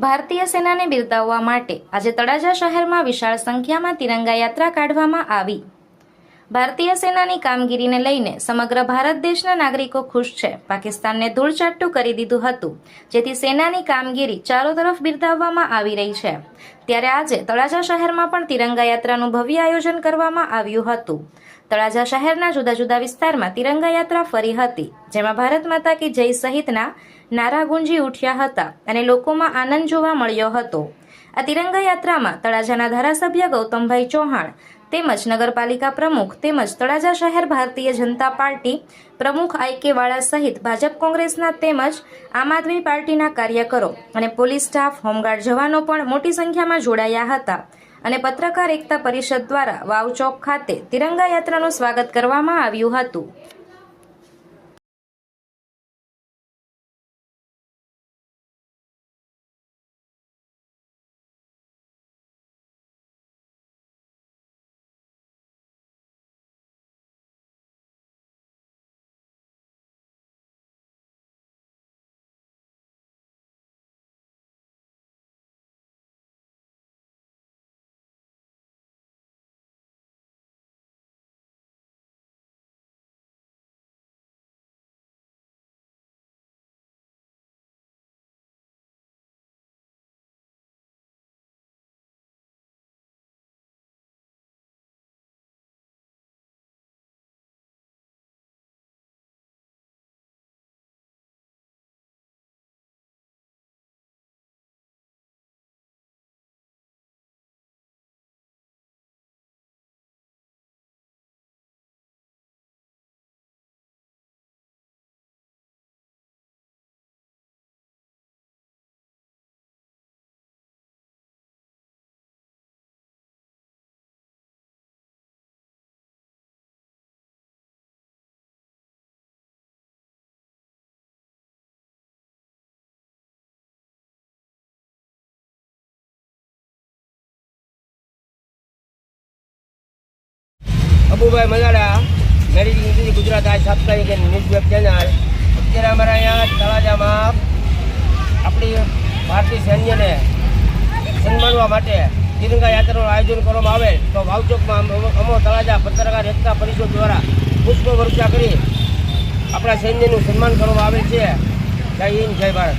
ભારતીય સેનાને બિરદાવવા માટે આજે તળાજા શહેરમાં વિશાળ સંખ્યામાં તિરંગા યાત્રા કાઢવામાં આવી. ભારતીય સેનાની કામગીરીને લઈને સમગ્ર ભારત દેશના નાગરિકો ખુશ છે. પાકિસ્તાનને ધૂળચાટું કરી દીધું હતું, જેથી સેનાની કામગીરી ચારો તરફ બિરદાવવામાં આવી રહી છે. ત્યારે આજે તળાજા શહેરમાં પણ તિરંગા યાત્રાનું ભવ્ય આયોજન કરવામાં આવ્યું હતું. તળાજા શહેરના જુદા જુદા વિસ્તારમાં તિરંગા યાત્રા ફરી હતી, જેમાં ભારત માતા કી જય સહિતના નારા ગુંજી ઉઠ્યા હતા અને લોકોમાં આનંદ જોવા મળ્યો હતો. આ તિરંગા યાત્રામાં તળાજાના ધારાસભ્ય ગૌતમભાઈ ચૌહાણ તેમજ નગરપાલિકા પ્રમુખ તેમજ તળાજા શહેર ભારતીય જનતા પાર્ટી પ્રમુખ આઈકે વાળા સહિત ભાજપ કોંગ્રેસના તેમજ આમ આદમી પાર્ટીના કાર્યકરો અને પોલીસ સ્ટાફ, હોમગાર્ડ જવાનો પણ મોટી સંખ્યામાં જોડાયા હતા અને પત્રકાર એકતા પરિષદ દ્વારા વાવ ચોક ખાતે તિરંગા યાત્રાનું સ્વાગત કરવામાં આવ્યું હતું. અબુભાઈ મલાડા મેરેજ ઇન્ડિયન ગુજરાત આ સાપ્તાહિક ન્યૂઝ વેબ ચેનલ અત્યારે અમારા અહીંયા તળાજામાં આપણી ભારતીય સૈન્યને સન્માનવા માટે તિરંગા યાત્રાનું આયોજન કરવામાં આવે તો વાવચોકમાં અમો અમો તળાજા પત્રકાર એકતા પરિષદ દ્વારા પુષ્પ વર્ષા કરી આપણા સૈન્યનું સન્માન કરવામાં આવે છે. જય હિન્દ, જય ભારત.